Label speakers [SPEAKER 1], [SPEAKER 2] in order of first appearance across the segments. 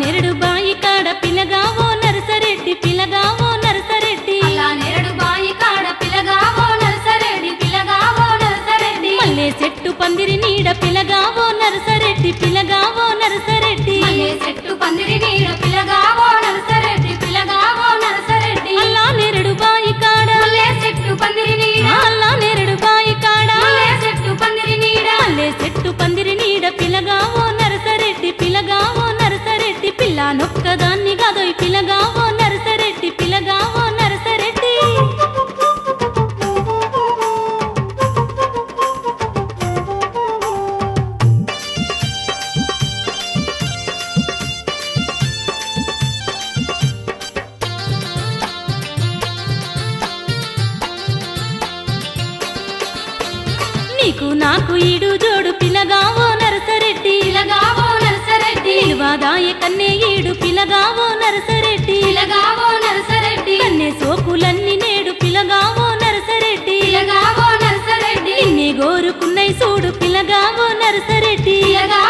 [SPEAKER 1] నెరడు బాయి కాడ పిలగావో నరసరెడ్డి పిలగావో నరసరెడ్డి. నెరడు బాయి కాడ పిలగావో నరసరెడ్డి పిలగావో నరసరెడ్డి.
[SPEAKER 2] మళ్ళీ చెట్టు పందిరి నీడ
[SPEAKER 1] పిలగావో నరసరెడ్డి పిలగావో నరసరెడ్డి. చెట్టు పందిరి నీడ నీకు నాకు ఈడు జోడు పిలగావో నరసరెడ్డి.
[SPEAKER 2] పిల్లగావో నరసరెడ్డి.
[SPEAKER 1] నిలువాదాయ కన్నే ఈడు పిలగావో నరసరెడ్డి.
[SPEAKER 2] పిల్లగావో నరసరెడ్డి.
[SPEAKER 1] కన్నే సోకులన్నీ నేడు పిలగావో నరసరెడ్డి.
[SPEAKER 2] పిల్లగావో నరసరెడ్డి.
[SPEAKER 1] నిన్నే గోరుకున్నై చూడు పిలగావో నరసరెడ్డి.
[SPEAKER 2] పిల్లగావో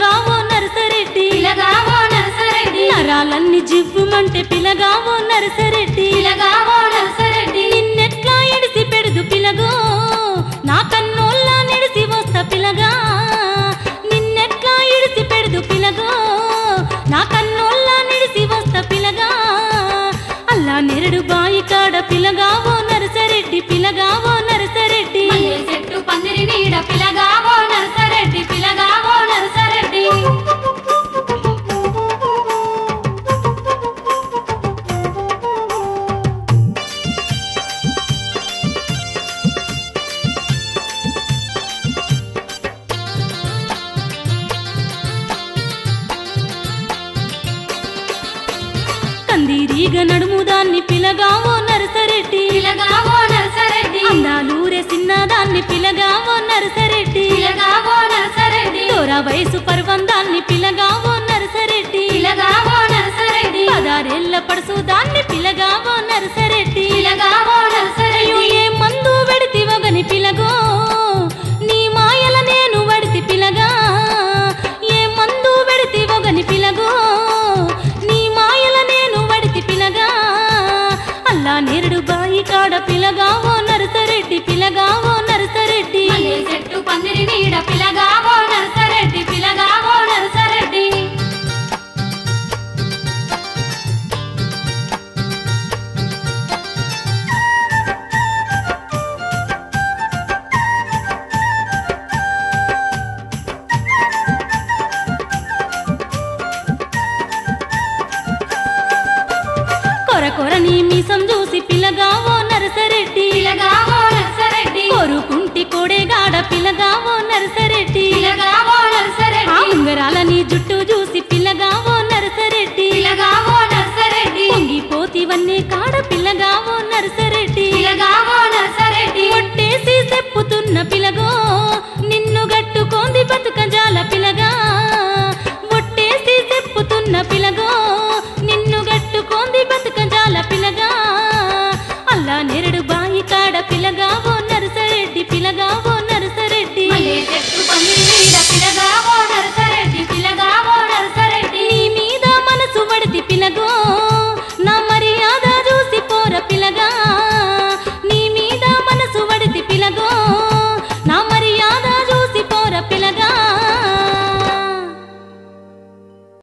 [SPEAKER 1] పిలగావో నరసరెడ్డి.
[SPEAKER 2] పిల్లగావో నరసరెడ్డి.
[SPEAKER 1] నరాలన్నీ జివ్వుమంటే పిలగావో నరసరెడ్డి.
[SPEAKER 2] పిల్లగావో నరసరెడ్డి.
[SPEAKER 1] నిన్నెట్లా ఎడిసి పెడుదు పిలగో. నా కన్నోళ్ళ నెడిసి వస్తా పిలగా. నిన్నెట్లా ఎడిసి పెడుదు పిలగో. నా కన్నోళ్ళ నెడిసి వస్తా పిలగా. అల్లా నెరడు బాయి కాడ పిలగావో నరసరెడ్డి పిలగావో నరసరెడ్డి.
[SPEAKER 2] చెట్టు పందిరి నీడ పిల్లగావో నరసరెడ్డి.
[SPEAKER 1] కందిరీగ నడుము దాన్ని పిలగావో నరసరెడ్డి.
[SPEAKER 2] పిల్లగావో నరసరెడ్డి.
[SPEAKER 1] అందాలూరే చిన్నదాన్ని పిలగావో నరసరెడ్డి.
[SPEAKER 2] పిల్లగావో నరసరెడ్డి.
[SPEAKER 1] దూర వయసు పర్వందాన్ని పిలగావో నరసరెడ్డి.
[SPEAKER 2] పిల్లగావో నరసరెడ్డి.
[SPEAKER 1] పదారేళ్ళ పడుసు దాన్ని పిలగావో నరసరెడ్డి.
[SPEAKER 2] పిల్లగావో నరసరెడ్డి.
[SPEAKER 1] కొరని మీసం చూసి పిల్లగావో నరసరెడ్డి. పిల్లగావో నరసరెడ్డి. కొరుకుంటి కోడేగాడ పిల్లగావో నరసరెడ్డి. పిల్లగావో నరసరెడ్డి. ఉంగరాలని జుట్టు చూసి పిల్లగావో నరసరెడ్డి. పిల్లగావో నరసరెడ్డి.
[SPEAKER 2] పొంగిపోతివన్నీ కాడ పిల్లగావో నరసరెడ్డి. పిల్లగావో నరసరెడ్డి.
[SPEAKER 1] కొట్టేసి చెప్పుతున్న పిల్లగో నిన్ను గట్టుకోంది బతుక
[SPEAKER 2] జాల పిల్లగా
[SPEAKER 1] ఒట్టేసి చెప్పుతున్న పిల్లగో నిన్ను
[SPEAKER 2] గట్టుకోంది